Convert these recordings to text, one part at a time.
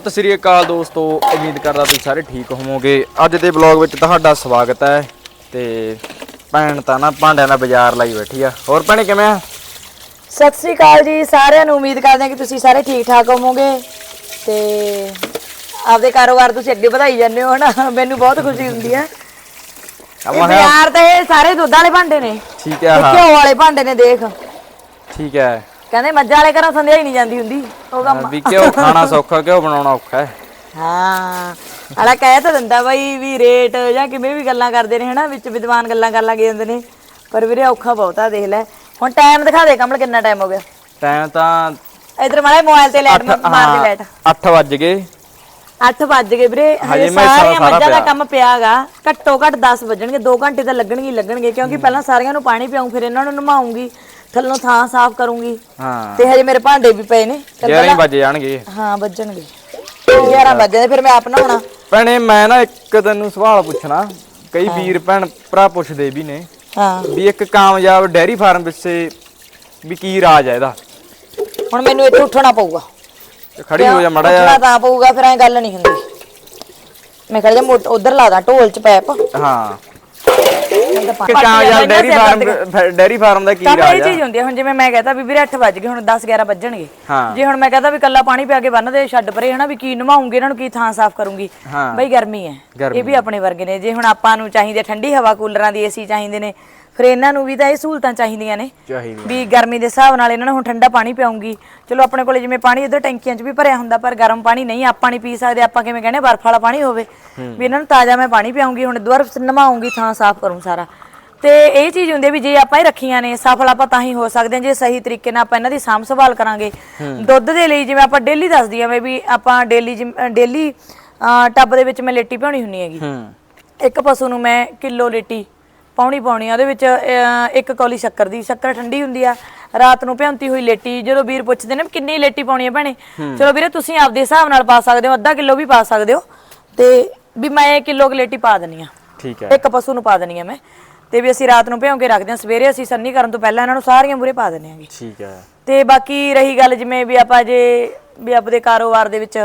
ਸਤਿ ਸ੍ਰੀ ਅਕਾਲ ਦੋਸਤੋ ਉਮੀਦ ਕਰਦਾ ਤੁਸੀਂ ਸਾਰੇ ਠੀਕ ਹੋਵੋਗੇ। ਅੱਜ ਦੇ ਵਲੌਗ ਵਿੱਚ ਤੁਹਾਡਾ ਸਵਾਗਤ ਹੈ ਤੇ ਭੈਣ ਤਾਂ ਨਾ ਭਾਂਡਿਆਂ ਦਾ ਬਾਜ਼ਾਰ ਲਾਈ ਬੈਠੀ ਆ। ਹੋਰ ਭੈਣੇ ਕਿਵੇਂ ਆ? ਸਤਿ ਸ੍ਰੀ ਅਕਾਲ ਜੀ ਸਾਰਿਆਂ ਨੂੰ ਉਮੀਦ ਕਰਦੇ ਹਾਂ ਕਿ ਤੁਸੀਂ ਸਾਰੇ ਠੀਕ ਠਾਕ ਹੋਵੋਗੇ। ਤੇ ਆਪਦੇ ਕਾਰੋਬਾਰ ਤੁਸੀਂ ਅੱਗੇ ਵਧਾਈ ਜਾਂਦੇ ਹੋ ਹਨਾ? ਮੈਨੂੰ ਬਹੁਤ ਖੁਸ਼ੀ ਹੁੰਦੀ ਹੈ। ਇਹ ਬਾਜ਼ਾਰ ਤੇ ਇਹ ਸਾਰੇ ਦੁੱਧ ਵਾਲੇ ਭਾਂਡੇ ਨੇ। ਠੀਕ ਹੈ ਹਾਂ। ਘਿਓ ਵਾਲੇ ਭਾਂਡੇ ਨੇ ਦੇਖ। ਠੀਕ ਹੈ। ਕਹਿੰਦੇ ਮੱਝਾਂ ਵਾਲੇ ਘਰਾਂ ਸੰਧਿਆ ਹੀ ਨਹੀਂ ਜਾਂਦੀ ਹੁੰਦੀ ਉਹ ਕੰਮ। ਵੀ ਕਿਉਂ ਖਾਣਾ ਸੌਖਾ ਕਿਉਂ ਬਣਾਉਣਾ ਔਖਾ ਹੈ। ਹਾਂ ਆਲਾ ਕਹਿ ਤਾਂ ਦਿੰਦਾ ਬਾਈ ਵੀ ਰੇਟ ਜਾਂ ਕਿਵੇਂ ਵੀ ਗੱਲਾਂ ਕਰਦੇ ਨੇ ਹਨਾ ਵਿੱਚ ਵਿਦਵਾਨ ਗੱਲਾਂ ਕਰਨ ਲੱਗ ਜਾਂਦੇ ਨੇ। ਪਰ ਵੀਰੇ ਔਖਾ ਬਹੁਤ ਦੇਖ ਲੈ। ਹੁਣ ਟਾਈਮ ਦਿਖਾ ਦੇ ਕਮਲ ਕਿੰਨਾ ਟਾਈਮ ਹੋ ਗਿਆ। ਟਾਈਮ ਤਾਂ ਇਧਰ ਮਾਰੇ ਮੋਬਾਈਲ ਤੇ ਲਾਈਟ ਮਾਰ ਦੇ ਲਾਈਟ 8 ਵੱਜ ਗਏ। 8 ਵੱਜ ਗਏ ਵੀਰੇ ਹਜੇ ਸਾਰੀਆਂ ਸਾਰਾ ਮੱਝਾਂ ਦਾ। ਕੰਮ ਪਿਆਗਾ ਘੱਟੋ ਘੱਟ 10 ਵੱਜਣਗੇ 2 ਘੰਟੇ ਤਾਂ ਲੱਗਣਗੇ ਲੱਗਣਗੇ ਕਿਉਂਕਿ ਪਹਿਲਾਂ ਸਾਰਿਆਂ ਨੂੰ ਪਾਣੀ ਪਿਆਉਂ ਫਿਰ ਇਹਨਾਂ ਨੂੰ ਨਮਾਉਂਗੀ ਥੱਲੋਂ ਥਾਂ ਸਾਫ਼ ਕਰੂੰਗੀ। ਹਾਂ। ਤੇ ਹਜੇ ਮੇਰੇ ਭਾਂਡੇ ਵੀ ਪਏ ਨੇ। ਤੇ 11 ਵਜੇ ਜਾਣਗੇ। ਹਾਂ ਵੱਜਣਗੇ। 11 ਵੱਜਦੇ ਫਿਰ ਮੈਂ ਆਪ ਨਹਾਉਣਾ। ਭੈਣੇ ਮੈਂ ਨਾ ਇੱਕ ਤੈਨੂੰ ਸਵਾਲ ਪੁੱਛਣਾ। ਕਈ ਵੀਰ ਭੈਣ ਭਰਾ ਪੁੱਛਦੇ ਵੀ ਨੇ ਹਾਂ। ਵੀ ਇੱਕ ਕਾਮਯਾਬ ਡੈਰੀ ਫਾਰਮ ਪਿੱਛੇ ਵੀ ਕੀ ਰਾਜ ਹੈ ਇਹਦਾ? ਹੁਣ ਮੈਨੂੰ ਇੱਥੇ ਉੱਠਣਾ ਪਊਗਾ। ਤੇ ਖੜੀ ਹੋ ਜਾ ਮੜਾ ਉੱਠਣਾ ਤਾਂ ਪਊਗਾ ਫਿਰ ਐ ਗੱਲ ਨਹੀਂ ਹੁੰਦੀ। ਮੈਂ ਖੜ ਜਾ ਉਧਰ ਲਾ ਦਾਂ ਢੋਲ ਚ ਪੈਪ। ਹਾਂ। ਕਿ ਕਾਮਯਾਬ ਡੈਰੀ ਫਾਰਮ ਡੈਰੀ ਫਾਰਮ ਦਾ ਕੀ ਰਾਜ ਇਹ ਹੈ ਚੀਜ਼ ਹੁੰਦੀ ਹੈ ਹੁਣ ਜਿਵੇਂ ਮੈਂ ਕਹਤਾ ਵੀ ਵੀਰੇ 8 ਵੱਜ ਗਏ ਹੁਣ 10 11 ਵੱਜਣਗੇ। ਜੇ ਹੁਣ ਮੈਂ ਕਹਤਾ ਵੀ ਕੱਲਾ ਪਾਣੀ ਪਿਆ ਕੇ ਬੰਨ ਦੇ ਛੱਡ ਪਰੇ ਹਨਾ ਵੀ ਕੀ ਨਵਾਉਂਗੇ ਇਹਨਾਂ ਨੂੰ ਕੀ ਥਾਂ ਸਾਫ਼ ਕਰੂੰਗੀ। ਬਈ ਗਰਮੀ ਹੈ। ਇਹ ਵੀ ਆਪਣੇ ਵਰਗੇ ਨੇ। ਜੇ ਹੁਣ ਆਪਾਂ ਨੂੰ ਚਾਹੀਦੇ ਠੰਡੀ ਹਵਾ ਕੂਲਰਾਂ ਦੀ ਏਸੀ ਚਾਹੀਦੇ ਨੇ ਫਿਰ ਇਹਨਾਂ ਨੂੰ ਵੀ ਤਾਂ ਇਹ ਸਹੂਲਤਾਂ ਚਾਹੀਦੀਆਂ ਨੇ ਵੀ ਗਰਮੀ ਦੇ ਹਿਸਾਬ ਨਾਲ ਇਹਨਾਂ ਨੂੰ ਹੁਣ ਠੰਡਾ ਪਾਣੀ ਪਿਆਉਂਗੀ। ਚਲੋ ਆਪਣੇ ਕੋਲੇ ਜਿਵੇਂ ਪਾਣੀ ਇਧਰ ਟੈਂਕੀਆਂ 'ਚ ਵੀ ਭਰਿਆ ਹੁੰਦਾ ਪਰ ਗਰਮ ਪਾਣੀ ਨਹੀਂ ਆਪਾਂ ਨਹੀਂ ਪੀ ਸਕਦੇ ਆਪਾਂ ਕਿਵੇਂ ਕਹਿੰਦੇ ਬਰਫ਼ ਵਾਲਾ ਪਾਣੀ ਹੋਵੇ। ਵੀ ਇਹਨਾਂ ਨੂੰ ਤਾਜ਼ਾ ਮੈਂ ਪਾਣੀ ਪਿਆਉਂਗੀ ਹੁਣ ਦੁਬਾਰਾ ਨਵਾਉਂਗੀ ਥਾਂ ਸਾਫ਼ ਕਰੂੰ ਸਾਰਾ। ਤੇ ਇਹ ਚੀਜ਼ ਹੁੰਦੀ ਵੀ ਜੇ ਆਪਾਂ ਇਹ ਰੱਖੀਆਂ ਨੇ ਸਫਲ ਆਪਾਂ ਤਾਂ ਹੀ ਹੋ ਸਕਦੇ ਹਾਂ ਜੇ ਸਹੀ ਤਰੀਕੇ ਨਾਲ ਆਪਾਂ ਇਹਨਾਂ ਦੀ ਸਾਂਭ ਸੰਭਾਲ ਕਰਾਂਗੇ। ਦੁੱਧ ਦੇ ਲਈ ਜਿਵੇਂ ਆਪਾਂ ਡੇਲੀ ਦੱਸਦੀ ਆ ਮੈਂ ਵੀ ਆਪਾਂ ਡੇਲੀ ਡੇਲੀ ਟੱਬ ਦੇ ਵਿੱਚ ਮੈਂ ਲੇਟੀ ਪਿਆਉਣੀ ਹੁੰਨੀ ਹੈਗੀ। ਇੱਕ ਪਸ਼ੂ ਨੂੰ ਮੈਂ ਕਿਲੋ ਲੇਟੀ ਪਾਉਣੀ ਪਾਉਣੀ ਆ ਉਹਦੇ ਵਿੱਚ ਅਹ, ਇੱਕ ਕੌਲੀ ਸ਼ੱਕਰ ਦੀ ਸ਼ੱਕਰ ਠੰਡੀ ਹੁੰਦੀ ਆ ਰਾਤ ਨੂੰ ਭਿਉਂਤੀ ਹੋਈ ਲੇਟੀ ਜਦੋਂ ਵੀਰ ਪੁੱਛਦੇ ਨੇ ਵੀ ਕਿੰਨੀ ਲੇਟੀ ਪਾਉਣੀ ਆ ਭੈਣੇ? ਚਲੋ ਵੀਰੇ ਤੁਸੀਂ ਆਪਦੇ ਹਿਸਾਬ ਨਾਲ ਪਾ ਸਕਦੇ ਹੋ ਅੱਧਾ ਕਿਲੋ ਵੀ ਪਾ ਸਕਦੇ ਹੋ ਤੇ ਵੀ ਮੈਂ ਕਿਲੋ ਕੁ ਲੇਟੀ ਪਾ ਦਨੀ ਆ। ਠੀਕ ਹੈ। ਇੱਕ ਪਸ਼ੂ ਨੂੰ ਪਾ ਦਨੀ ਆ ਮੈਂ ਤੇ ਵੀ ਅਸੀਂ ਰਾਤ ਨੂੰ ਭਿਉਂ ਕੇ ਰੱਖਦੇ ਹਾਂ ਸਵੇਰੇ ਅਸੀਂ ਸੰਨੀ ਕਰਨ ਤੋਂ ਪਹਿਲਾਂ ਇਹਨਾਂ ਨੂੰ ਸਾਰੀਆਂ ਮੂਰੇ ਪਾ ਦਿੰਦੇ ਆਂਗੇ। ਠੀਕ ਹੈ। ਤੇ ਬਾਕੀ ਰਹੀ ਗੱਲ ਜਿਵੇਂ ਵੀ ਆਪਾਂ ਜੇ ਵੀ ਆਪਦੇ ਕਾਰੋਬਾਰ ਦੇ ਵਿੱਚ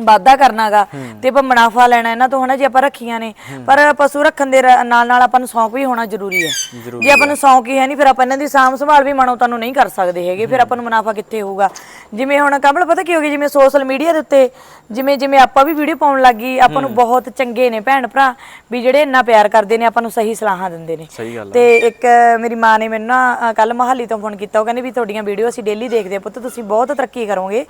ਵਾਧਾ ਕਰਨਾਗਾ ਤੇ ਆਪਾਂ ਮੁਨਾਫਾ ਲੈਣਾ ਇਹਨਾਂ ਤੋਂ ਹਨਾ ਜੇ ਆਪਾਂ ਰੱਖੀਆਂ ਨੇ। ਪਰ ਪਸ਼ੂ ਰੱਖਣ ਦੇ ਰ- ਨਾਲ ਨਾਲ ਆਪਾਂ ਨੂੰ ਸੌਂਕ ਵੀ ਹੋਣਾ ਜ਼ਰੂਰੀ ਹੈ। ਜੇ ਆਪਾਂ ਨੂੰ ਸੌਂਕ ਹੀ ਹੈ ਨਹੀਂ ਫਿਰ ਆਪਾਂ ਇਹਨਾਂ ਦੀ ਸਾਂਭ ਸੰਭਾਲ ਵੀ ਮਨੋਂ ਤੁਹਾਨੂੰ ਨਹੀਂ ਕਰ ਸਕਦੇ ਹੈਗੇ ਫਿਰ ਆਪਾਂ ਨੂੰ ਮੁਨਾਫਾ ਕਿੱਥੇ ਹੋਊਗਾ? ਜਿਵੇਂ ਹੁਣ ਕਮਲ ਪਤਾ ਕੀ ਹੋ ਗਿਆ? ਜਿਵੇਂ ਸੋਸ਼ਲ ਮੀਡੀਆ ਦੇ ਉੱਤੇ ਜਿਵੇਂ ਜਿਵੇਂ ਆਪਾਂ ਵੀ ਵੀਡੀਓ ਪਾਉਣ ਲੱਗੀ ਆਪਾਂ ਨੂੰ ਬਹੁਤ ਚੰਗੇ ਨੇ ਭੈਣ ਭਰਾ ਵੀ ਜਿਹੜੇ ਇੰਨਾ ਪਿਆਰ ਕਰਦੇ ਨੇ ਆਪਾਂ ਨੂੰ ਸਹੀ ਸਲਾਹਾਂ ਦਿੰਦੇ ਨੇ। ਸਹੀ ਗੱਲ ਹੈ ਤੇ ਇੱਕ ਮੇਰੀ ਮਾਂ ਨੇ ਮੈਨੂੰ ਨਾ ਕੱਲ ਮਹਾਲੀ ਤੋਂ ਫੋਨ ਕੀਤਾ। ਉਹ ਕਹਿੰਦੀ ਵੀ ਤੁਹਾਡੀਆਂ ਵੀਡੀਓ ਅਸੀਂ ਡੇਲੀ ਦੇਖਦੇ ਆ। ਪੁੱਤ ਤੁਸੀਂ ਬਹੁਤ ਤਰੱਕੀ ਕਰੋਗੇ।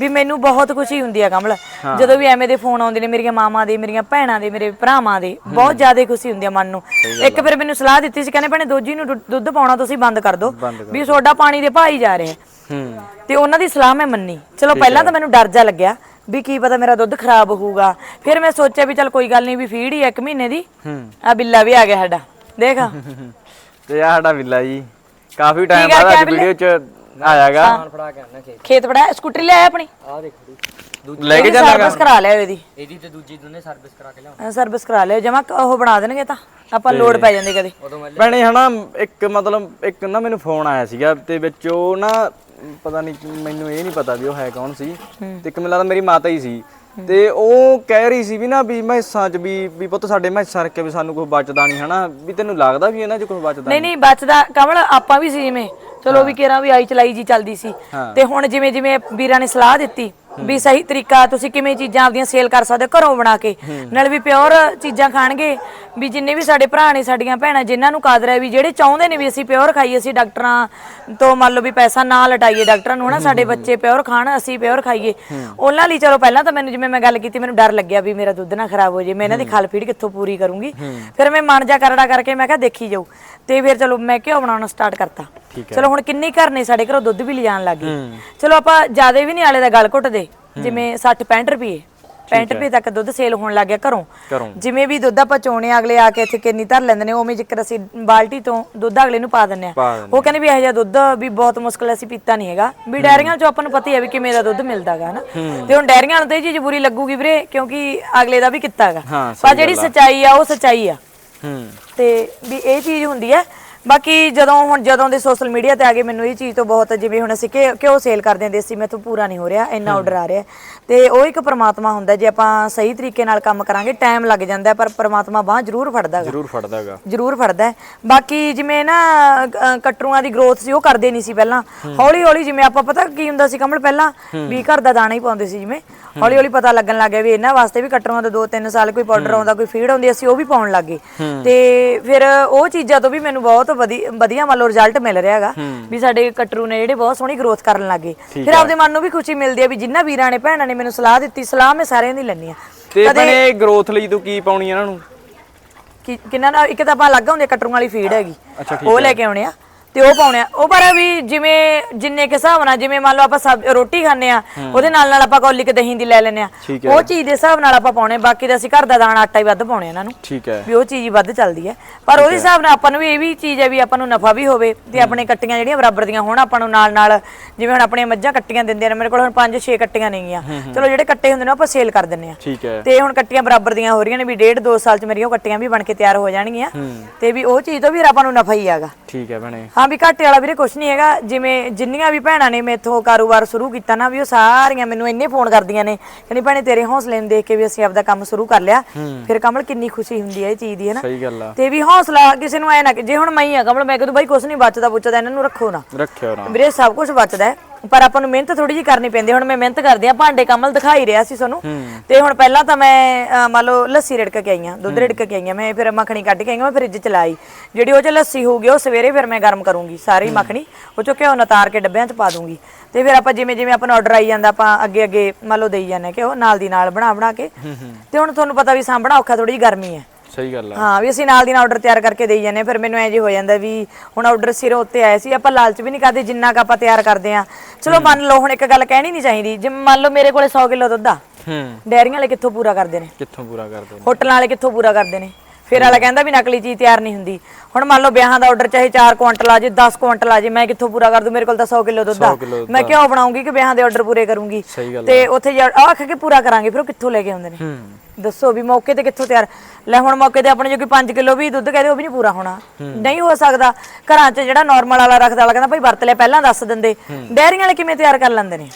ਵੀ ਮੈਨੂੰ ਬਹੁਤ ਖੁਸ਼ੀ ਹੁੰਦੀ ਆ ਕਮਲ। ਜਦੋਂ ਵੀ ਐਵੇਂ ਦੇ ਫੋਨ ਆਉਂਦੇ ਨੇ ਮੇਰੀਆਂ ਮਾਵਾਂ ਦੇ ਮੇਰੀਆਂ ਭੈਣਾਂ ਦੇ ਮੇਰੇ ਭਰਾਵਾਂ ਦੇ ਬਹੁਤ ਜ਼ਿਆਦਾ ਖੁਸ਼ੀ ਹੁੰਦੀ ਆ ਮਨ ਨੂੰ। ਇੱਕ ਫਿਰ ਮੈਨੂੰ ਸਲਾਹ ਦਿੱਤੀ ਸੀ ਕਹਿੰਦੇ ਭੈਣੇ ਦੋਜੀ ਨੂੰ ਦੁ- ਦੁੱਧ ਪਾਉਣਾ ਤੁਸੀਂ ਬੰਦ ਕਰ ਦਿਓ ਵੀ ਤੁਹਾਡਾ ਪਾਣੀ ਦੇ ਭਾਈ ਜਾ ਰਿਹਾ ਹੂੰ। ਤੇ ਉਹਨਾਂ ਦੀ ਸਲਾਹ ਮੈਂ ਮੰਨੀ। ਚਲੋ ਪਹਿਲਾਂ ਤਾਂ ਮੈਨੂੰ ਡਰ ਜਾ ਲੱਗਿਆ ਵੀ ਕੀ ਪਤਾ ਮੇਰਾ ਦੁੱਧ ਖਰਾਬ ਹੋਊਗਾ। ਫਿਰ ਮੈਂ ਸੋਚਿਆ ਵੀ ਚਲ ਕੋਈ ਗੱਲ ਨਹੀਂ ਵੀ ਫੀਡ ਹੀ ਆ ਇੱਕ ਮਹੀਨੇ ਦੀ। ਹੂੰ। ਆ ਬਿੱਲਾ ਵੀ ਆ ਗਿਆ ਸਾਡਾ। ਦੇਖ। ਤੇ ਆ ਸਾਡਾ ਵਿਲਾ ਜੀ। ਕਾਫੀ ਟਾਈਮ ਬਾਅਦ ਅੱਜ ਵੀਡੀਓ ਚ ਆਇਆਗਾ ਫੜਾ ਕੇ ਆਣਾ ਖੇਤ। ਖੇਤ ਬੜਾ ਸਕੂਟਰੀ ਲੈ ਆਇਆ ਆਪਣੀ। ਆ ਦੇਖੋ ਲੈ ਕੇ ਜਾਣਾਗਾ ਸਰਵਿਸ ਕਰਾ ਲਿਆ ਇਹਦੀ। ਇਹਦੀ ਤੇ ਦੂਜੀ ਦੋਨੇ ਸਰਵਿਸ ਕਰਾ ਕੇ ਲਿਆਉਂ ਸਰਵਿਸ ਕਰਾ ਲਿਆ। ਜਮਾ ਉਹ ਬਣਾ ਦੇਣਗੇ ਤਾਂ। ਆਪਾਂ ਲੋਡ ਪੈ ਜਾਂਦੇ ਕਦੇ। ਉਦੋਂ ਮੈਂ ਭੈਣੇ ਹਨਾ ਇੱਕ ਮਤਲਬ ਇੱਕ ਨਾ ਮੈਨੂੰ ਫੋਨ ਆਇਆ ਸੀਗਾ ਤੇ ਵਿੱਚ ਉਹ ਨਾ ਪਤਾ ਨਹੀਂ ਮੈਨੂੰ ਇਹ ਨਹੀਂ ਪਤਾ ਵੀ ਉਹ ਹੈ ਕੌਣ ਸੀ। ਤੇ ਇੱਕ ਮੈਨੂੰ ਲੱਗਦਾ ਮੇਰੀ ਮਾਤਾ ਹੀ ਸੀ। ਤੇ ਉਹ ਕਹਿ ਰਹੀ ਸੀ ਵੀ ਨਾ ਵੀ ਮੈਸਾਂ ਚ ਵੀ ਵੀ ਪੁੱਤ ਸਾਡੇ ਮੈਸਾਂ ਰੱਖੇ ਵੀ ਸਾਨੂੰ ਕੋਈ ਬਚਦਾ ਨਹੀਂ ਹਨਾ। ਵੀ ਤੈਨੂੰ ਲੱਗਦਾ ਵੀ ਇਹਨਾਂ ਚ ਕੋਈ ਬਚਦਾ ਨਹੀਂ ਨਹੀਂ ਬਚਦਾ। ਕਮਲ ਆਪਾਂ ਵੀ ਸੀ ਜਿਵੇਂ। ਚਲੋ ਵੀ ਕਿਹੜਾ ਵੀ ਆਈ ਚਲਾਈ ਜੀ ਚੱਲਦੀ ਸੀ। ਤੇ ਹੁਣ ਜਿਵੇਂ ਜਿਵੇਂ ਵੀਰਾਂ ਨੇ ਸਲਾਹ ਦਿੱਤੀ ਵੀ ਸਹੀ ਤਰੀਕਾ ਤੁਸੀਂ ਕਿਵੇਂ ਚੀਜ਼ਾਂ ਆਪਦੀਆਂ ਸੇਲ ਕਰ ਸਕਦੇ ਹੋ, ਘਰੋਂ ਬਣਾ ਕੇ। ਨਾਲ ਵੀ ਪਿਓਰ ਚੀਜ਼ਾਂ ਖਾਣਗੇ। ਵੀ ਜਿੰਨੇ ਵੀ ਸਾਡੇ ਭਰਾ ਨੇ, ਸਾਡੀਆਂ ਭੈਣਾਂ, ਜਿਨ੍ਹਾਂ ਨੂੰ ਕਾਦਰ ਹੈ, ਵੀ ਜਿਹੜੇ ਚਾਹੁੰਦੇ ਨੇ ਵੀ ਅਸੀਂ ਪਿਓਰ ਖਾਈਏ, ਅਸੀਂ ਡਾਕਟਰਾਂ ਤੋਂ ਮੰਨ ਲਓ ਵੀ ਪੈਸਾ ਨਾ ਲਟਾਈਏ, ਡਾਕਟਰਾਂ ਨੂੰ ਹਨਾ, ਸਾਡੇ ਬੱਚੇ ਪਿਓਰ ਖਾਣ, ਅਸੀਂ ਪਿਓਰ ਖਾਈਏ। ਉਹਨਾਂ ਲਈ ਚਲੋ ਪਹਿਲਾਂ ਤਾਂ ਮੈਨੂੰ ਜਿਵੇਂ ਮੈਂ ਗੱਲ ਕੀਤੀ, ਮੈਨੂੰ ਡਰ ਲੱਗਿਆ ਵੀ ਮੇਰਾ ਦੁੱਧ ਨਾ ਖਰਾਬ ਹੋ ਜੇ ਮੈਂ ਇਹਨਾਂ ਦੀ ਖਲ ਫੀਡ ਕਿੱਥੋਂ ਪੂਰੀ ਕਰੂੰਗੀ। ਫਿਰ ਮੈਂ ਮਨ ਜਾ ਕਰੜਾ ਕਰਕੇ ਮੈਂ ਕਿਹਾ ਦੇਖੀ ਜਾਊ। ਤੇ ਫਿਰ ਚਲੋ ਮੈਂ ਘਿਓ ਬਣਾਉਣਾ ਸਟਾਰਟ ਕਰਤਾ। ਚਲੋ ਹੁਣ ਕਿੰਨੇ ਘਰ ਨੇ ਸਾਡੇ ਘਰੋਂ ਦੁੱਧ ਵੀ ਲਿਜਾਣ ਲੱਗ ਗਏ। ਚਲੋ ਆਪਾਂ ਜਿਆਦੇ ਵੀ ਨਹੀਂ ਆਲੇ ਦਾ ਗਲ ਘੁੱਟਦੇ ਜਿਵੇਂ 60 65 ਰੁਪਏ 65 ਰੁਪਏ ਤੱਕ ਦੁੱਧ ਸੇਲ ਹੋਣ ਲੱਗ ਗਿਆ ਘਰੋਂ। ਜਿਵੇਂ ਵੀ ਦੁੱਧ ਆਪਾਂ ਚੋਣੇ ਅਗਲੇ ਆ ਕੇ ਇੱਥੇ ਕਿੰਨੀ ਧਰ ਲੈਂਦੇ ਨੇ ਉਵੇਂ ਜਿੱਕਰ ਅਸੀਂ ਬਾਲਟੀ ਤੋਂ ਦੁੱਧ ਅਗਲੇ ਨੂੰ ਪਾ ਦਿੰਨੇ ਆ। ਉਹ ਕਹਿੰਦੇ ਵੀ ਇਹੋ ਜਿਹਾ ਦੁੱਧ ਵੀ ਬਹੁਤ ਮੁਸ਼ਕਲ ਅਸੀਂ ਪੀਤਾ ਨਹੀਂ ਹੈਗਾ। ਵੀ ਡੈਰੀਆਂ ਚੋਂ ਆਪਾਂ ਨੂੰ ਪਤਾ ਹੀ ਹੈ ਵੀ ਕਿਵੇਂ ਦਾ ਦੁੱਧ ਮਿਲਦਾਗਾ ਹਨਾ? ਤੇ ਹੁਣ ਡੈਰੀਆਂ ਨੂੰ ਤਾਂ ਇਹ ਚੀਜ਼ ਬੁਰੀ ਲੱਗੂਗੀ ਵੀਰੇ ਕਿਉਂਕਿ ਅਗਲੇ ਦਾ ਵੀ ਕੀਤਾ ਹੈਗਾ। ਪਰ ਜਿਹੜੀ ਸਚਾਈ ਆ ਉਹ ਸਚਾਈ ਆ। ਹੂੰ। ਤੇ ਵੀ ਇਹ ਚੀਜ਼ ਹੁੰਦੀ ਹੈ ਬਾਕੀ ਜਦੋਂ ਹੁਣ ਜਦੋਂ ਦੇ ਸੋਸ਼ਲ ਮੀਡੀਆ ਤੇ ਆ ਗਏ ਮੈਨੂੰ ਇਹ ਚੀਜ਼ ਤੋਂ ਬਹੁਤ ਜਿਵੇਂ ਹੁਣ ਅਸੀਂ ਕਿ ਕਿਉਂ ਸੇਲ ਕਰਦੇ ਹਾਂ ਦੇਸੀ ਮੈਥੋਂ ਪੂਰਾ ਨਹੀਂ ਹੋ ਰਿਹਾ ਇੰਨਾ ਆਰਡਰ ਆ ਰਿਹਾ। ਤੇ ਉਹ ਇੱਕ ਪ੍ਰਮਾਤਮਾ ਹੁੰਦਾ ਜੇ ਆਪਾਂ ਸਹੀ ਤਰੀਕੇ ਨਾਲ ਕੰਮ ਕਰਾਂਗੇ ਟਾਈਮ ਲੱਗ ਜਾਂਦਾ ਪਰ ਪ੍ਰਮਾਤਮਾ ਬਾਹ ਜ਼ਰੂਰ ਫੜਦਾ ਜ਼ਰੂਰ ਫੜਦਾ ਹੈਗਾ ਜ਼ਰੂਰ ਫੜਦਾ ਹੈ। ਬਾਕੀ ਜਿਵੇਂ ਨਾ ਅ, ਕਟਰੂਆਂ ਦੀ ਗਰੋਥ ਸੀ ਉਹ ਕਰਦੇ ਨਹੀਂ ਸੀ ਪਹਿਲਾਂ। ਹੌਲੀ ਹੌਲੀ ਜਿਵੇਂ ਆਪਾਂ ਪਤਾ ਕੀ ਹੁੰਦਾ ਸੀ ਕਮਲ ਪਹਿਲਾਂ ਵੀ ਘਰ ਦਾ ਦਾਣਾ ਹੀ ਪਾਉਂਦੇ ਸੀ ਜਿਵੇਂ। ਹੌਲੀ ਹੌਲੀ ਪਤਾ ਲੱਗਣ ਲੱਗ ਗਿਆ ਵੀ ਇਹਨਾਂ ਵਾਸਤੇ ਵੀ ਕਟਰੂਆਂ ਦਾ 2-3 ਸਾਲ ਕੋਈ ਪਾਊਡਰ ਆਉਂਦਾ ਕੋਈ ਫੀਡ ਆਉਂਦੀ ਅਸੀਂ ਉਹ ਵੀ ਪਾਉਣ ਲੱਗੇ ਤੇ ਫਿਰ ਉਹ ਚੀਜ਼ਾਂ ਤੋਂ ਵੀ ਮੈਨੂੰ ਬਹੁਤ ਵਧੀ- ਵਧੀਆ ਮੰਨ ਲਓ ਰਿਜ਼ਲਟ ਮਿਲ ਰਿਹਾ ਹੈਗਾ ਵੀ ਸਾਡੇ ਕਟਰੂ ਨੇ ਜਿਹੜੇ ਬਹੁਤ ਸੋਹਣੀ ਗਰੋਥ ਕਰਨ ਲੱਗੇ ਫਿਰ ਆਪਦੇ ਮਨ ਨੂੰ ਵੀ ਖੁਸ਼ੀ ਮਿਲਦੀ ਹੈ ਵੀ ਜਿੰਨਾ ਵੀਰਾਂ ਨੇ ਭੈਣਾਂ ਨੇ ਮੈਨੂੰ ਸਲਾਹ ਦਿੱਤੀ ਸਲਾਹ ਮੈਂ ਸਾਰਿਆਂ ਦੀ ਲੈਣੀ ਆ ਤੇ ਭੈਣੇ ਗਰੋਥ ਲਈ ਤੂੰ ਕੀ ਪਾਉਣੀ ਇਹਨਾਂ ਨੂੰ? ਕਿ ਕਿੰਨਾ ਨਾ ਇੱਕ ਤਾਂ ਆਪਾਂ ਅਲੱਗ ਹੁੰਦੇ ਕਟਰੂਆਂ ਵਾਲੀ ਫੀਡ ਹੈਗੀ। ਉਹ ਲੈ ਕੇ ਆਉਣੇ ਆ। ਤੇ ਉਹ ਪਾਉਣੇ ਆ। ਉਹ ਪਰ ਵੀ ਜਿਵੇਂ ਜਿੰਨੇ ਕੇ ਹਿਸਾਬ ਨਾਲ ਜਿਵੇਂ ਮੰਨ ਲਓ ਆਪਾਂ ਸਬ ਰੋਟੀ ਖਾਂਦੇ ਆ ਉਹਦੇ ਨਾਲ ਨਾਲ ਆਪਾਂ ਕੌਲੀ ਕ ਦਹੀਂ ਦੀ ਲੈ ਲੈਨੇ ਆ। ਉਹ ਚੀਜ਼ ਦੇ ਹਿਸਾਬ ਨਾਲ ਆਪਾਂ ਪਾਉਣੇ ਬਾਕੀ ਤਾਂ ਅਸੀਂ ਘਰ ਦਾ ਦਾਣਾ ਆਟਾ ਹੀ ਵੱਧ ਪਾਉਣੇ ਇਹਨਾਂ ਨੂੰ। ਠੀਕ ਹੈ। ਵੀ ਉਹ ਚੀਜ਼ ਹੀ ਵੱਧ ਚੱਲਦੀ ਹੈ। ਪਰ ਉਹਦੇ ਹਿਸਾਬ ਨਾਲ ਆਪਾਂ ਨੂੰ ਵੀ ਇਹ ਵੀ ਚੀਜ਼ ਹੈ ਵੀ ਆਪਾਂ ਨੂੰ ਨਫਾ ਵੀ ਹੋਵੇ ਤੇ ਆਪਣੇ ਕੱਟੀਆਂ ਜਿਹੜੀਆਂ ਬਰਾਬਰ ਦੀਆਂ ਹੋਣ ਆਪਾਂ ਨੂੰ ਨਾਲ ਨਾਲ ਜਿਵੇਂ ਹੁਣ ਆਪਣੀਆਂ ਮੱਝਾਂ ਕੱਟੀਆਂ ਦਿੰਦੀਆਂ ਨੇ ਮੇਰੇ ਕੋਲ ਹੁਣ 5-6 ਕੱਟੀਆਂ ਨੇਗੀਆਂ। ਚਲੋ ਜਿਹੜੇ ਕੱਟੇ ਹੁੰਦੇ ਨੇ ਆਪਾਂ ਸੇਲ ਕਰ ਦਿੰਨੇ ਆ। ਠੀਕ ਹੈ। ਤੇ ਹੁਣ ਕੱਟੀਆਂ ਬਰਾਬਰ ਦੀਆਂ ਹੋ ਰਹੀਆਂ ਨੇ ਵੀ ਡੇਢ ਦੋ ਸਾਲ ਚ ਮੇਰੀਆਂ ਉਹ ਕੱਟੀਆਂ ਵੀ ਬਣ ਕੇ ਤਿਆਰ ਹੋ ਜਾਣਗੀਆਂ। ਤੇ ਵੀ ਉਹ ਚੀਜ਼ ਤੋਂ ਵੀ ਆਪਾਂ ਨੂੰ ਨਫਾ ਹੀ ਆਗਾ ਠੀਕ ਹੈ ਭੈਣੇ। ਹਾਂ ਵੀ ਘਾਟੇ ਵਾਲਾ ਵੀਰੇ ਕੁਛ ਨਹੀਂ ਹੈਗਾ। ਜਿਵੇਂ ਜਿੰਨੀਆਂ ਵੀ ਭੈਣਾਂ ਨੇ ਮੇਥੋਂ ਕਾਰੋਬਾਰ ਸ਼ੁਰੂ ਕੀਤਾ ਨਾ ਵੀ ਉਹ ਸਾਰੀਆਂ ਮੈਨੂੰ ਇੰਨੇ ਫੋਨ ਕਰਦੀਆਂ ਨੇ। ਕਹਿੰਦੀ ਭੈਣੇ ਤੇਰੇ ਹੌਸਲੇ ਨੂੰ ਦੇਖ ਕੇ ਵੀ ਅਸੀਂ ਆਪਦਾ ਕੰਮ ਸ਼ੁਰੂ ਕਰ ਲਿਆ। ਫਿਰ ਕਮਲ ਕਿੰਨੀ ਖੁਸ਼ੀ ਹੁੰਦੀ ਹੈ ਇਹ ਚੀਜ਼ ਦੀ ਹੈ ਨਾ? ਸਹੀ ਗੱਲ ਆ। ਤੇ ਵੀ ਹੌਸਲਾ ਕਿਸੇ ਨੂੰ ਐ ਨਾ ਕਿ ਜੇ ਹੁਣ ਮੈਂ ਹੀ ਆ ਕਮਲ ਮੈਂ ਕਹਦੂ ਬਾਈ ਕੁਛ ਨਹੀਂ ਬਚਦਾ ਬੁੱਚਦਾ ਇਹਨਾਂ ਨੂੰ ਰੱਖੋ ਨਾ। ਰੱਖਿਓ ਨਾ। ਵੀਰੇ ਸਭ ਕੁਝ ਬਚਦਾ ਹੈ। ਪਰ ਆਪਾਂ ਨੂੰ ਮਿਹਨਤ ਥੋੜੀ ਜਿਹੀ ਕਰਨੀ ਪੈਂਦੀ। ਹੁਣ ਮੈਂ ਮਿਹਨਤ ਕਰਦੀ ਆ ਭਾਂਡੇ ਕਮਲ ਦਿਖਾਈ ਰਿਹਾ ਸੀ ਤੁਹਾਨੂੰ। ਤੇ ਹੁਣ ਪਹਿਲਾਂ ਤਾਂ ਮੈਂ ਮੰਨ ਲਓ ਲੱਸੀ ਰਿੜਕ ਕੇ ਆਈਆਂ ਦੁੱਧ ਰਿੜਕ ਕੇ ਆਈਆਂ ਮੈਂ ਫਿਰ ਮੱਖਣੀ ਕੱਢ ਕੇ ਆਈਆਂ ਮੈਂ ਫ੍ਰਿਜ ਚ ਲਾਈ। ਜਿਹੜੀ ਉਹ ਚ ਲੱਸੀ ਹੋਊਗੀ ਉਹ ਸਵੇਰੇ ਫਿਰ ਮੈਂ ਗਰਮ ਕਰੂੰਗੀ ਸਾਰੀ ਮੱਖਣੀ। ਉਹ ਚੋਂ ਘਿਓ ਨਤਾਰ ਕੇ ਡੱਬਿਆਂ ਚ ਪਾ ਦੂੰਗੀ। ਤੇ ਫਿਰ ਆਪਾਂ ਜਿਵੇਂ ਜਿਵੇਂ ਆਪਾਂ ਨੂੰ ਆਰਡਰ ਆਈ ਜਾਂਦਾ ਆਪਾਂ ਅੱਗੇ ਅੱਗੇ ਮੰਨ ਲਓ ਦੇਈ ਜਾਂਦੇ ਕਿ ਉਹ ਨਾਲ ਦੀ ਨਾਲ ਬਣਾ ਬਣਾ ਕੇ ਤੇ ਹੁਣ ਤੁਹਾਨੂੰ ਪਤਾ ਵੀ ਸਾਂਭਣਾ ਔਖਾ ਥੋੜੀ ਜਿਹੀ ਗਰਮੀ ਹੈ। ਸਹੀ ਗੱਲ ਆ। ਹਾਂ ਵੀ ਅਸੀਂ ਨਾਲ ਦੀ ਨਾਲ ਆਰਡਰ ਤਿਆਰ ਕਰਕੇ ਦੇਈ ਜਾਂਦੇ ਹਾਂ ਫਿਰ ਮੈਨੂੰ ਐ ਜੇ ਹੋ ਜਾਂਦਾ ਵੀ ਹੁਣ ਆਰਡਰ ਸਿਰੋਂ ਉੱਤੇ ਆਇਆ ਸੀ ਆਪਾਂ ਲਾਲਚ ਵੀ ਨਹੀਂ ਕਰਦੇ ਜਿੰਨਾ ਕ ਆਪਾਂ ਤਿਆਰ ਕਰਦੇ ਆ ਚਲੋ ਮੰਨ ਲਓ ਹੁਣ ਇੱਕ ਗੱਲ ਕਹਿਣੀ ਨਹੀਂ ਚਾਹੀਦੀ ਜੇ ਮੰਨ ਲਓ ਮੇਰੇ ਕੋਲੇ 100 ਕਿਲੋ ਦੁੱਧ ਆ ਹੂੰ। ਡੈਰੀਆਂ ਵਾਲੇ ਕਿੱਥੋਂ ਪੂਰਾ ਕਰਦੇ ਨੇ? ਕਿੱਥੋਂ ਪੂਰਾ ਕਰਦੇ ਨੇ? ਹੋਟਲਾਂ ਵਾਲੇ ਕਿੱਥੋਂ ਪੂਰਾ ਕਰਦੇ ਨੇ? ਫਿਰ ਵਾਲਾ ਕਹਿੰਦਾ ਵੀ ਨਕਲੀ ਚੀਜ਼ ਤਿਆਰ ਨਹੀਂ ਹੁੰਦੀ। ਹੁਣ ਮੰਨ ਲਓ ਵਿਆਹਾਂ ਦਾ ਆਰਡਰ ਚਾਹੇ 4 ਕੁਇੰਟਲ ਆ ਜੇ 10 ਕੁਇੰਟਲ ਆ ਜੇ ਮੈਂ ਕਿੱਥੋਂ ਪੂਰਾ ਕਰ ਦੂੰ? ਮੇਰੇ ਕੋਲ ਤਾਂ 100 ਕਿਲੋ ਦੁੱਧ ਆ। 100 ਕਿੱਲੋ ਦੁੱਧ ਮੈਂ ਕਿਉਂ ਬਣਾਉਂਗੀ ਕਿ ਵਿਆਹਾਂ ਦੇ ਆਰਡਰ ਪੂਰੇ ਕਰੂੰਗੀ? ਤੇ ਉੱਥੇ ਆਖ ਕੇ ਪੂਰਾ ਕਰਾਂਗੇ ਫਿਰ ਉਹ ਕਿੱਥੋਂ ਲੈ ਕੇ ਆਉਂਦੇ ਨੇ? ਦੱਸੋ ਵੀ ਮੌਕੇ ਤੇ ਕਿੱਥੋਂ ਤਿਆਰ? ਲੈ ਹੁਣ ਮੌਕੇ ਤੇ ਆਪਣੇ ਜੋ ਕੋਈ 5 ਕਿਲੋ ਵੀ ਦੁੱਧ ਕਹਦੇ ਉਹ ਵੀ ਨਹੀਂ ਪੂਰਾ ਹੋਣਾ। ਨਹੀਂ ਹੋ ਸਕਦਾ। ਘਰਾਂ 'ਚ ਜਿਹੜਾ ਨਾਰਮਲ ਵਾਲਾ ਰੱਖਦਾ ਵਾਲਾ ਕਹਿੰਦਾ ਭਾਈ ਵਰਤ ਲੈ ਪਹਿਲਾਂ ਦੱਸ ਦਿੰਦੇ। ਡੈਰੀਆਂ ਵਾਲੇ ਕਿਵੇਂ ਤਿਆਰ ਕਰ ਲੈਂਦੇ ਨੇ?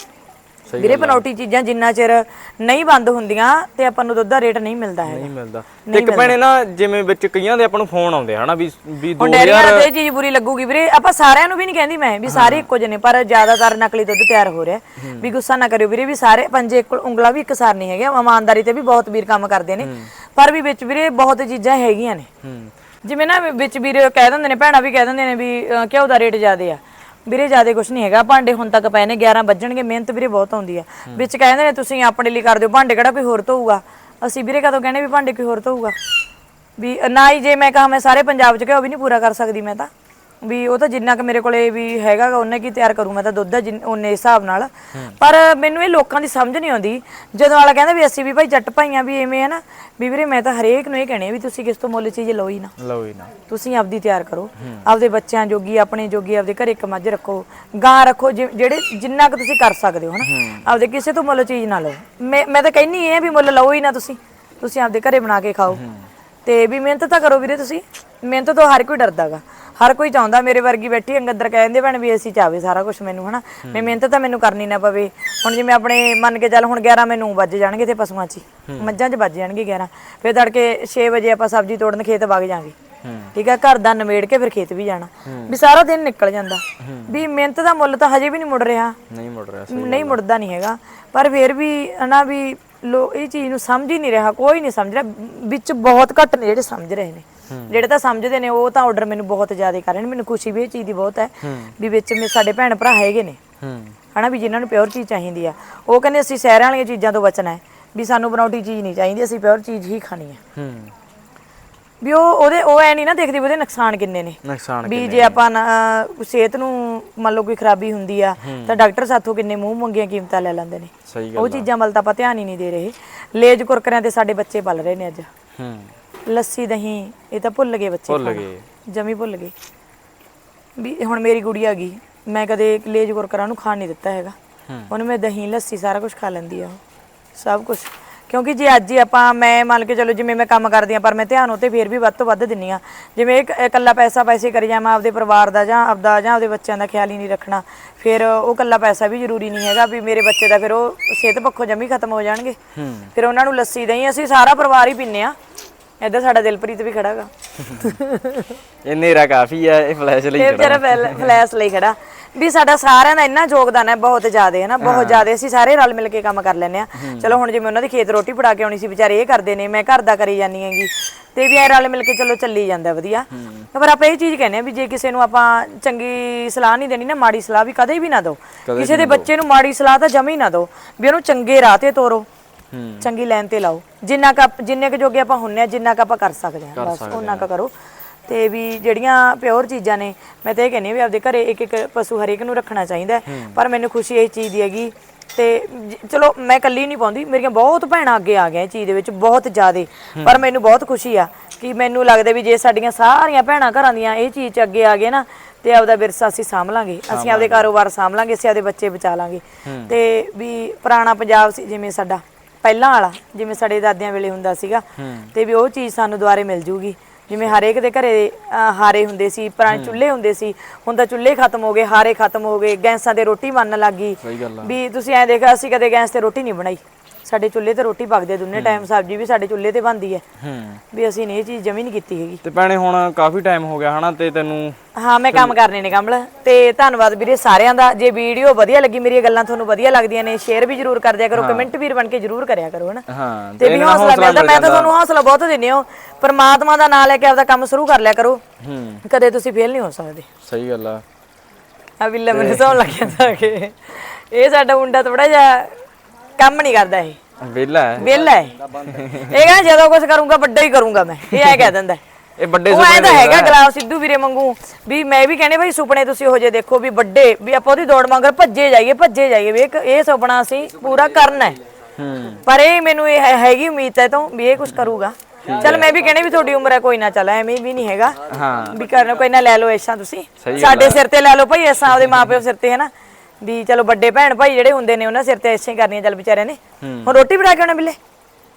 ਵੀਰੇ ਬਨੌਟੀ ਚੀਜ਼ਾਂ ਜਿੰਨਾ ਚਿਰ ਨਹੀਂ ਬੰਦ ਹੁੰਦੀਆਂ ਤੇ ਆਪਾਂ ਨੂੰ ਦੁੱਧ ਦਾ ਰੇਟ ਨਹੀਂ ਮਿਲਦਾ ਹੈਗਾ। ਨਹੀਂ ਮਿਲਦਾ ਤੇ ਇੱਕ ਭੈਣੇ ਨਾ ਜਿਵੇਂ ਵਿੱਚ ਕਈਆਂ ਦੇ ਆਪਾਂ ਨੂੰ ਫੋਨ ਆਉਂਦੇ ਹਨਾ ਵੀ ਵੀ ਹੁਣ 2000 ਡੈਰੀਆਂ ਤੇ ਚੀਜ਼ ਬੁਰੀ ਲੱਗੂਗੀ ਵੀਰੇ। ਆਪਾਂ ਸਾਰਿਆਂ ਨੂੰ ਵੀ ਨਹੀਂ ਕਹਿੰਦੀ ਮੈਂ ਵੀ ਸਾਰੇ ਇੱਕੋ ਜਿਹੇ ਨੇ ਪਰ ਜ਼ਿਆਦਾਤਰ ਨਕਲੀ ਦੁੱਧ ਤਿਆਰ ਹੋ ਰਿਹਾ। ਵੀ ਗੁੱਸਾ ਨਾ ਕਰਿਓ ਵੀਰੇ ਵੀ ਸਾਰੇ ਪੰਜੇ ਇੱਕ ਉਂਗਲਾਂ ਵੀ ਇੱਕਸਾਰ ਨਹੀਂ ਹੈਗੇ ਇਮਾਨਦਾਰੀ ਤੇ ਵੀ ਬਹੁਤ ਵੀਰ ਕੰਮ ਕਰਦੇ ਨੇ। ਪਰ ਵੀ ਵਿੱਚ ਵੀਰੇ ਬਹੁਤ ਚੀਜ਼ਾਂ ਹੈਗੀਆਂ ਨੇ। ਹੂੰ। ਜਿਵੇਂ ਨਾ ਵਿੱਚ ਵੀਰੇ ਕਹਿ ਦਿੰਦੇ ਨੇ ਭੈਣਾਂ ਵੀ ਕਹਿ ਦਿੰਦੇ ਨੇ ਵੀ ਘਿਓ ਦਾ ਰੇਟ ਜ਼ਿਆਦੇ ਆ। ਵੀਰੇ ਜ਼ਿਆਦੇ ਕੁਝ ਨਹੀਂ ਹੈਗਾ। ਭਾਂਡੇ ਹੁਣ ਤੱਕ ਪਏ ਨੇ 11 ਵੱਜਣਗੇ ਮਿਹਨਤ ਵੀਰੇ ਬਹੁਤ ਆਉਂਦੀ ਆ ਵਿੱਚ ਕਹਿੰਦੇ ਨੇ ਤੁਸੀਂ ਆਪਣੇ ਲਈ ਕਰ ਦਿਓ ਭਾਂਡੇ ਕਿਹੜਾ ਕੋਈ ਹੋਰ ਧੋਊਗਾ? ਅਸੀਂ ਵੀਰੇ ਕਦੋਂ ਕਹਿੰਦੇ ਵੀ ਭਾਂਡੇ ਕੋਈ ਹੋਰ ਧੋਊਗਾ? ਵੀ ਨਾ ਹੀ ਜੇ ਮੈਂ ਕਹਾਂ ਮੈਂ ਸਾਰੇ ਪੰਜਾਬ 'ਚ ਘਿਓ ਵੀ ਨਹੀਂ ਪੂਰਾ ਕਰ ਸਕਦੀ ਮੈਂ ਤਾਂ। ਵੀ ਉਹ ਤਾਂ ਜਿੰਨਾ ਕਿ ਮੇਰੇ ਕੋਲੇ ਵੀ ਹੈਗਾ ਗਾ ਉਹਨੇ ਕੀ ਤਿਆਰ ਕਰੂ ਮੈਂ ਤਾਂ ਦੁੱਧ ਜਿੰਨ- ਉਨੇ ਹਿਸਾਬ ਨਾਲ। ਪਰ ਮੈਨੂੰ ਇਹ ਲੋਕਾਂ ਦੀ ਸਮਝ ਨਹੀਂ ਆਉਂਦੀ। ਜਦੋਂ ਵਾਲਾ ਕਹਿੰਦਾ ਵੀ ਅਸੀਂ ਵੀ ਭਾਈ ਜੱਟ ਭਾਈਆਂ ਵੀ ਐਵੇਂ ਹੈ ਨਾ ਵੀ ਵੀਰੇ ਮੈਂ ਤਾਂ ਹਰੇਕ ਨੂੰ ਇਹ ਕਹਿਣੀ ਵੀ ਤੁਸੀਂ ਕਿਸ ਤੋਂ ਮੁੱਲ ਚੀਜ਼ ਲਓ ਹੀ ਨਾ। ਲਓ ਹੀ ਨਾ। ਤੁਸੀਂ ਆਪਦੀ ਤਿਆਰ ਕਰੋ। ਆਪਦੇ ਬੱਚਿਆਂ ਜੋਗੀ ਆਪਣੇ ਜੋਗੀ ਆਪਦੇ ਘਰੇ ਇੱਕ ਮੱਝ ਰੱਖੋ। ਗਾਂ ਰੱਖੋ ਜਿ- ਜਿਹੜੇ ਜਿੰਨਾ ਕੁ ਤੁਸੀਂ ਕਰ ਸਕਦੇ ਹੋ ਹਨਾ। ਆਪਦੇ ਕਿਸੇ ਤੋਂ ਮੁੱਲ ਚੀਜ਼ ਨਾ ਲਓ। ਮੈਂ ਮੈਂ ਤਾਂ ਕਹਿੰਨੀ ਇਹ ਆ ਵੀ ਮੁੱਲ ਲਓ ਹੀ ਨਾ ਤੁਸੀਂ। ਤੁਸੀਂ ਆਪਦੇ ਘਰੇ ਬਣਾ ਕੇ ਖਾਓ। ਤੇ ਵੀ ਮਿਹਨਤ ਤਾਂ ਕਰੋ ਵੀਰੇ ਤੁਸੀਂ। ਮਿਹਨਤ ਤੋਂ ਹਰ ਕੋਈ ਡਰਦਾਗਾ। ਹਰ ਕੋਈ ਚਾਹੁੰਦਾ ਮੇਰੇ ਵਰਗੀ ਬੈਠੀ ਅੰਗਦਰ ਕਹਿੰਦੇ ਭੈਣ ਵੀ ਅਸੀਂ ਚਾਵੇ ਸਾਰਾ ਕੁਝ ਮੈਨੂੰ ਹਨਾ? ਮੈਂ ਮਿਹਨਤ ਤਾਂ ਮੈਨੂੰ ਕਰਨੀ ਨਾ ਪਵੇ। ਹੁਣ ਜਿਵੇਂ ਆਪਣੇ ਮੰਨ ਕੇ ਚੱਲ ਹੁਣ 11 ਮੈਨੂੰ ਵੱਜ ਜਾਣਗੇ ਤੇ ਪਸ਼ੂਆਂ 'ਚ ਹੀ। ਮੱਝਾਂ 'ਚ ਵੱਜ ਜਾਣਗੇ 11 ਫਿਰ ਤੜਕੇ 6 ਵਜੇ ਆਪਾਂ ਸਬਜ਼ੀ ਤੋੜਨ ਖੇਤ ਵਗ ਜਾਾਂਗੇ। ਠੀਕ ਹੈ ਘਰ ਦਾ ਨਵੇੜ ਕੇ ਫਿਰ ਖੇਤ ਵੀ ਜਾਣਾ। ਵੀ ਸਾਰਾ ਦਿਨ ਨਿਕਲ ਜਾਂਦਾ। ਵੀ ਮਿਹਨਤ ਦਾ ਮੁੱਲ ਤਾਂ ਹਜੇ ਵੀ ਨਹੀਂ ਮੁੜ ਰਿਹਾ। ਨਹੀਂ ਮੁੜ ਰਿਹਾ ਨਹੀਂ ਮੁੜਦਾ ਨਹੀਂ ਹੈਗਾ। ਪਰ ਫਿਰ ਵੀ ਹਨਾ ਵੀ ਲੋ ਇਹ ਚੀਜ਼ ਨੂੰ ਸਮਝ ਹੀ ਨਹੀਂ ਰਿਹਾ ਕੋਈ ਨਹੀਂ ਸਮਝ ਰਿਹਾ। ਵਿੱਚ ਬਹੁਤ ਘੱਟ ਨੇ ਜਿਹੜੇ ਸਮਝ ਰਹੇ ਨੇ। ਜਿਹੜੇ ਤਾਂ ਸਮਝਦੇ ਨੇ ਉਹ ਤਾਂ ਆਰਡਰ ਮੈਨੂੰ ਬਹੁਤ ਜ਼ਿਆਦਾ ਕਰ ਰਹੇ ਨੇ। ਮੈਨੂੰ ਖੁਸ਼ੀ ਵੀ ਇਹ ਚੀਜ਼ ਦੀ ਬਹੁਤ ਹੈ ਵੀ ਵਿੱਚ ਮੇ ਸਾਡੇ ਭੈਣ ਭਰਾ ਹੈਗੇ ਨੇ। ਹਨਾ ਵੀ ਜਿਨ੍ਹਾਂ ਨੂੰ ਪਿਓਰ ਚੀਜ਼ ਚਾਹੀਦੀ ਆ। ਉਹ ਕਹਿੰਦੇ ਅਸੀਂ ਸ਼ਹਿਰਾਂ ਵਾਲੀਆਂ ਚੀਜ਼ਾਂ ਤੋਂ ਬਚਣਾ ਹੈ। ਵੀ ਸਾਨੂੰ ਬਣਾਉਟੀ ਚੀਜ਼ ਨਹੀਂ ਚਾਹੀਦੀ ਅਸੀਂ ਪਿਓਰ ਚੀਜ਼ ਹੀ ਖਾਣੀ ਹੈ। ਹੂੰ। ਵੀ ਉਹ ਉਹਦੇ ਉਹ ਐ ਨਹੀਂ ਨਾ ਦੇਖਦੇ ਵੀ ਉਹਦੇ ਨੁਕਸਾਨ ਕਿੰਨੇ ਨੇ। ਨੁਕਸਾਨ ਵੀ ਜੇ ਆਪਾਂ ਨਾ, ਸਿਹਤ ਨੂੰ ਮੰਨ ਲਓ ਕੋਈ ਖਰਾਬੀ ਹੁੰਦੀ ਆ ਤਾਂ ਡਾਕਟਰ ਸਾਥੋਂ ਕਿੰਨੇ ਮੂੰਹ ਮੰਗੀਆਂ ਕੀਮਤਾਂ ਲੈ ਲੈਂਦੇ ਨੇ। ਸਹੀ ਉਹ ਚੀਜ਼ਾਂ ਵੱਲ ਤਾਂ ਆਪਾਂ ਧਿਆਨ ਹੀ ਨਹੀਂ ਦੇ ਰਹੇ। ਲੇਜ ਕੁਰਕਰਿਆਂ ਤੇ ਸਾਡੇ ਬੱਚੇ ਪਲ ਰਹੇ ਨੇ ਅੱਜ। ਹੂੰ। ਲੱਸੀ ਦਹੀਂ ਇਹ ਤਾਂ ਭੁੱਲ ਗਏ ਬੱਚੇ ਭੁੱਲ ਖਾਣਾ। ਗਏ। ਜਮੀ ਭੁੱਲ ਗਏ। ਵੀ ਹੁਣ ਮੇਰੀ ਗੁੜੀਆ ਗਈ। ਮੈਂ ਕਦੇ ਲੇਜ ਕੁਰਕਰਾਂ ਨੂੰ ਖਾਣ ਨਹੀਂ ਦਿੱਤਾ ਹੈਗਾ। ਉਹਨੂੰ ਮੈਂ ਦਹੀਂ ਲੱਸੀ ਸਾਰਾ ਕੁਝ ਖਾ ਲੈਂਦੀ ਆ ਉਹ। ਸਭ ਕੁਝ ਕਿਉਂਕਿ ਜੇ ਅੱਜ ਹੀ ਆਪਾਂ ਮੈਂ ਮੰਨ ਕੇ ਚਲੋ ਜਿਵੇਂ ਮੈਂ ਕੰਮ ਕਰਦੀ ਆ ਪਰ ਮੈਂ ਧਿਆਨ ਉਤੇ ਫੇਰ ਵੀ ਵੱਧ ਤੋਂ ਵੱਧ ਦਿੰਨੀ ਆ ਜਿਵੇਂ ਇੱਕ ਇਕੱਲਾ ਪੈਸਾ ਪੈਸੇ ਕਰੀ ਜਾਵਾਂ ਆਪਦੇ ਪਰਿਵਾਰ ਦਾ ਜਾਂ ਆਪਦਾ ਜਾਂ ਆਪਦੇ ਬੱਚਿਆਂ ਦਾ ਖਿਆਲ ਹੀ ਨਹੀਂ ਰੱਖਣਾ। ਫਿਰ ਉਹ ਇਕੱਲਾ ਪੈਸਾ ਵੀ ਜ਼ਰੂਰੀ ਨਹੀਂ ਹੈਗਾ ਵੀ ਮੇਰੇ ਬੱਚੇ ਦਾ ਫਿਰ ਉਹ ਸਿਹਤ ਪੱਖੋਂ ਜਮੀ ਖਤਮ ਹੋ ਜਾਣਗੇ। ਫਿਰ ਉਹਨਾਂ ਨੂੰ ਲੱਸੀ ਦਹੀਂ ਅਸੀਂ ਸਾਰਾ ਪਰਿਵਾਰ ਹੀ ਪੀਂਦੇ ਆ ਇੱਧਰ ਸਾਡਾ ਦਿਲਪ੍ਰੀਤ ਵੀ ਖੜਾਗਾ। ਇਹ ਨੇਰਾ ਕਾਫੀ ਹੈ ਇਹ ਫਲੈਸ਼ ਲਈ ਇਹ ਵਿਚਾਰਾ ਫੈਲ- ਫਲੈਸ਼ ਲਈ ਖੜਾ। ਵੀ ਸਾਡਾ ਸਾਰਿਆਂ ਦਾ ਇੰਨਾ ਯੋਗਦਾਨ ਹੈ ਬਹੁਤ ਜ਼ਿਆਦਾ ਹੈ ਨਾ ਬਹੁਤ ਜ਼ਿਆਦਾ। ਅਸੀਂ ਸਾਰੇ ਰਲ ਮਿਲ ਕੇ ਕੰਮ ਕਰ ਲੈਂਦੇ ਆ ਚਲੋ ਹੁਣ ਜਿਵੇਂ ਉਹਨਾਂ ਦੀ ਖੇਤ ਰੋਟੀ ਫੜਾ ਕੇ ਆਉਣੀ ਸੀ ਵਿਚਾਰੇ ਇਹ ਕਰਦੇ ਨੇ ਮੈਂ ਘਰ ਦਾ ਕਰੀ ਜਾਨੀ ਹੈਗੀ। ਤੇ ਵੀ ਐ ਰਲ ਮਿਲ ਕੇ ਚਲੋ ਚੱਲੀ ਜਾਂਦਾ ਵਧੀਆ। ਪਰ ਆਪਾਂ ਇਹ ਚੀਜ਼ ਕਹਿੰਦੇ ਆ ਵੀ ਜੇ ਕਿਸੇ ਨੂੰ ਆਪਾਂ ਚੰਗੀ ਸਲਾਹ ਨਹੀਂ ਦੇਣੀ ਨਾ ਮਾੜੀ ਸਲਾਹ ਵੀ ਕਦੇ ਵੀ ਨਾ ਦਿਓ। ਕਿਸੇ ਦੇ ਬੱਚੇ ਨੂੰ ਮਾੜੀ ਸਲਾਹ ਤਾਂ ਜਮੀ ਨਾ ਦਿਓ ਵੀ ਉਹਨੂੰ ਚੰਗੇ ਰਾਹ ਤੇ ਤੋਰੋ। ਚੰਗੀ ਲਾਈਨ ਤੇ ਲਾਓ। ਜਿੰਨਾ ਕ ਜਿੰਨੇ ਕ ਜੋਗੇ ਆਪਾਂ ਹੁੰਨੇ ਆ ਜਿੰਨਾ ਕ ਆਪਾਂ ਕਰ ਸਕਦੇ ਹਾਂ ਬਸ ਉਹਨਾਂ ਕ ਕਰੋ। ਤੇ ਵੀ ਜਿਹੜੀਆਂ ਪਿਓਰ ਚੀਜ਼ਾਂ ਨੇ ਮੈਂ ਤਾਂ ਇਹ ਕਹਿੰਨੀ ਆ ਵੀ ਆਪਦੇ ਘਰੇ ਇੱਕ ਇੱਕ ਪਸ਼ੂ ਹਰੇਕ ਨੂੰ ਰੱਖਣਾ ਚਾਹੀਦਾ। ਪਰ ਮੈਨੂੰ ਖੁਸ਼ੀ ਇਸ ਚੀਜ਼ ਦੀ ਹੈਗੀ ਤੇ ਚਲੋ ਮੈਂ ਇਕੱਲੀ ਨਹੀਂ ਪਾਉਂਦੀ। ਮੇਰੀਆਂ ਬਹੁਤ ਭੈਣਾਂ ਅੱਗੇ ਆ ਗਈਆਂ ਇਹ ਚੀਜ਼ ਦੇ ਵਿੱਚ ਬਹੁਤ ਜ਼ਿਆਦੇ। ਪਰ ਮੈਨੂੰ ਬਹੁਤ ਖੁਸ਼ੀ ਆ ਕਿ ਮੈਨੂੰ ਲੱਗਦਾ ਵੀ ਜੇ ਸਾਡੀਆਂ ਸਾਰੀਆਂ ਭੈਣਾਂ ਘਰਾਂ ਦੀਆਂ ਇਹ ਚੀਜ਼ 'ਚ ਅੱਗੇ ਆ ਗਏ ਨਾ ਤੇ ਆਪਦਾ ਵਿਰਸਾ ਅਸੀਂ ਸਾਂਭ ਲਾਂਗੇ ਅਸੀਂ ਆਪਦੇ ਕਾਰੋਬਾਰ ਸਾਂਭ ਲਾਂਗੇ ਅਸੀਂ ਆਪਦੇ ਬੱਚੇ ਬਚਾ ਲਾਂਗੇ। ਤੇ ਵੀ ਪੁਰਾਣਾ ਪੰਜਾਬ ਸੀ ਜਿਵੇਂ ਸਾਡਾ। ਪਹਿਲਾਂ ਵਾਲਾ ਜਿਵੇਂ ਸਾਡੇ ਦਾਦਿਆਂ ਵੇਲੇ ਹੁੰਦਾ ਸੀਗਾ ਤੇ ਵੀ ਉਹ ਚੀਜ਼ ਸਾਨੂੰ ਦੁਆਰੇ ਮਿਲ ਜੂਗੀ। ਜਿਵੇਂ ਹਰੇਕ ਦੇ ਘਰੇ ਹਾਰੇ ਹੁੰਦੇ ਸੀ ਪੁਰਾਣੇ ਚੁੱਲ੍ਹੇ ਹੁੰਦੇ ਸੀ ਹੁਣ ਤਾਂ ਚੁੱਲ੍ਹੇ ਖਤਮ ਹੋ ਗਏ ਹਾਰੇ ਖਤਮ ਹੋ ਗਏ ਗੈਸਾਂ ਤੇ ਰੋਟੀ ਬਣਨ ਲੱਗ ਵੀ ਤੁਸੀਂ ਐਂ ਦੇਖਿਆ ਅਸੀਂ ਕਦੇ ਗੈਸ ਤੇ ਰੋਟੀ ਨਹੀਂ ਬਣਾਈ। ਸਾਡੇ ਚੁੱਲ੍ਹੇ ਤੇ ਰੋਟੀ ਪੱਕਦੀ ਦੋਨੇ ਟਾਈਮ ਸਬਜ਼ੀ ਵੀ ਸਾਡੇ ਚੁੱਲ੍ਹੇ ਤੇ ਬਣਦੀ ਹੈ ਹੂੰ। ਵੀ ਅਸੀਂ ਨੇ ਇਹ ਚੀਜ਼ ਜਮੀ ਨਹੀਂ ਕੀਤੀ ਹੈਗੀ। ਤੇ ਭੈਣੇ ਹੁਣ ਕਾਫੀ ਟਾਈਮ ਹੋ ਗਿਆ ਹਨਾ ਤੇ ਤੈਨੂੰ ਹਾਂ ਮੈਂ ਕੰਮ ਕਰਨੇ ਨੇ ਕਮਲ। ਤੇ ਧੰਨਵਾਦ ਵੀਰੇ ਸਾਰਿਆਂ ਦਾ। ਜੇ ਵੀਡੀਓ ਵਧੀਆ ਲੱਗੀ ਮੇਰੀਆਂ ਗੱਲਾਂ ਤੁਹਾਨੂੰ ਵਧੀਆ ਲੱਗਦੀਆਂ ਨੇ ਸ਼ੇਅਰ ਵੀ ਜਰੂਰ ਕਰ ਦਿਆ ਕਰੋ ਕਮੈਂਟ ਵੀਰ ਬਣ ਕੇ ਜਰੂਰ ਕਰਿਆ ਕਰੋ ਹਨਾ। ਹਾਂ ਤੇ ਵੀ ਹੌਸਲਾ ਮਿਲਦਾ ਮੈਂ ਤਾਂ ਤੁਹਾਨੂੰ ਹੌਸਲਾ ਬਹੁਤ ਦਿੰਨੀ ਹਾਂ। ਪਰਮਾਤਮਾ ਦਾ ਨਾਮ ਲੈ ਕੇ ਆਪਦਾ ਕੰਮ ਸ਼ੁਰੂ ਕਰ ਲਿਆ ਕਰੋ। ਹੂੰ। ਕਦੇ ਤੁਸੀਂ ਫੇਲ ਨਹੀਂ ਹੋ ਸਕਦੇ। ਸਹੀ ਗੱਲ ਆ। ਆ ਵਿਲਾ ਮੈਨੂੰ ਸੌਣ ਲੱਗ ਜਾਂਦਾ ਕਿ। ਇਹ ਸਾਡਾ ਮੁੰਡਾ ਥੋੜਾ ਜਿਹਾ ਕੰਮ ਨਹੀਂ ਕਰਦਾ ਇਹ। ਵਿਹਲਾ ਹੈ। ਵਿਹਲਾ ਹੈ। ਇਹ ਕਹਿੰਦਾ ਜਦੋਂ ਕੁਝ ਕਰੂੰਗਾ ਵੱਡਾ ਹੀ ਕਰੂੰਗਾ ਮੈਂ। ਇਹ ਐ ਕਹਿ ਦਿੰਦਾ ਇਹ ਵੱਡੇ ਉਹ ਐ ਤਾਂ ਹੈਗਾ ਗਲਾਬ ਸਿੱਧੂ ਵੀਰੇ ਵਾਂਗੂ ਵੀ ਮੈਂ ਵੀ ਕਹਿੰਦੇ ਭਾਈ ਸੁਪਨੇ ਤੁਸੀਂ ਉਹ ਜੇ ਦੇਖੋ ਵੀ ਵੱਡੇ ਵੀ ਆਪਾਂ ਉਹਦੀ ਦੌੜ ਮੰਗਰ ਭੱਜੇ ਜਾਈਏ ਭੱਜੇ ਜਾਈਏ। ਵੀ ਇੱਕ ਇਹ ਸੁਪਨਾ ਅਸੀਂ ਪੂਰਾ ਕਰਨਾ ਹੈ। ਹੂੰ। ਪਰ ਇਹ ਮੈਨੂੰ ਇਹ ਹੈ- ਹੈਗੀ ਉਮੀਦ ਹੈ ਤੋਂ ਵੀ ਇਹ ਕੁਝ ਕਰੂਗਾ। ਚਲ ਮੈਂ ਵੀ ਕਹਿੰਦੇ ਵੀ ਤੁਹਾਡੀ ਉਮਰ ਹੈ ਕੋਈ ਨਾ ਚੱਲ ਐਵੇਂ ਵੀ ਨਹੀਂ ਹੈਗਾ। ਹਾਂ। ਵੀ ਕਰਨਾ ਕੋਈ ਨਾ ਲੈ ਲਓ ਐਸਾਂ ਤੁਸੀਂ। ਸਹੀ ਗੱਲ ਸਾਡੇ ਸਿਰ ਤੇ ਲੈ ਲਓ ਭਾਈ ਐਸਾਂ ਆਪਦੇ ਮਾਪਿਓ ਸਿਰ ਤੇ ਹੈ ਨਾ? ਵੀ ਚਲੋ ਵੱਡੇ ਭੈਣ ਭਾਈ ਜਿਹੜੇ ਹੁੰਦੇ ਨੇ ਉਹਨਾਂ ਸਿਰ ਤੇ ਐਸੇ ਕਰਨੀਆਂ ਚੱਲ ਵਿਚਾਰਿਆਂ ਨੇ। ਹੁਣ ਰੋਟੀ ਬਣਾ ਕੇ ਆਉਣਾ ਬਿੱਲੇ?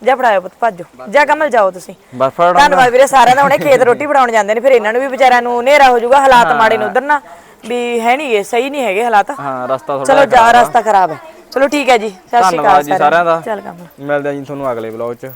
ਜਾ ਫੜਾਇਓ ਪੁੱਤ ਭੱਜੋ। ਜਾ ਕਮਲ ਜਾਓ ਤੁਸੀਂ। ਬਸ ਫੜ ਧੰਨਵਾਦ ਵੀਰੇ ਸਾਰਿਆਂ ਦਾ ਹੁਣੇ ਖੇਤ ਰੋਟੀ ਬਣਾਉਣ ਜਾਂਦੇ ਨੇ ਫਿਰ ਇਹਨਾਂ ਨੂੰ ਵੀ ਵਿਚਾਰਿਆਂ ਨੂੰ ਹਨੇਰਾ ਹੋ ਜਾਊਗਾ ਹਾਲਾਤ ਮਾੜੇ ਨੇ ਉਧਰ ਨਾ ਵੀ ਹੈ ਨਹੀਂ ਇਹ ਸਹੀ ਨਹੀਂ ਹੈਗੇ ਹਾਲਾਤ। ਹਾਂ ਰਸਤਾ ਥੋੜਾ ਚਲੋ ਜਾ ਰਸਤਾ ਖਰਾਬ ਹੈ। ਚਲੋ ਠੀਕ ਹੈ ਜੀ ਸਤਿ ਸ਼੍ਰੀ ਅਕਾਲ ਸਾਰਿਆਂ ਦਾ। ਚੱਲ ਕਮਲ। ਮਿਲਦੇ ਆ ਜੀ ਤੁਹਾਨੂੰ ਅਗਲੇ ਵਲੌਗ 'ਚ।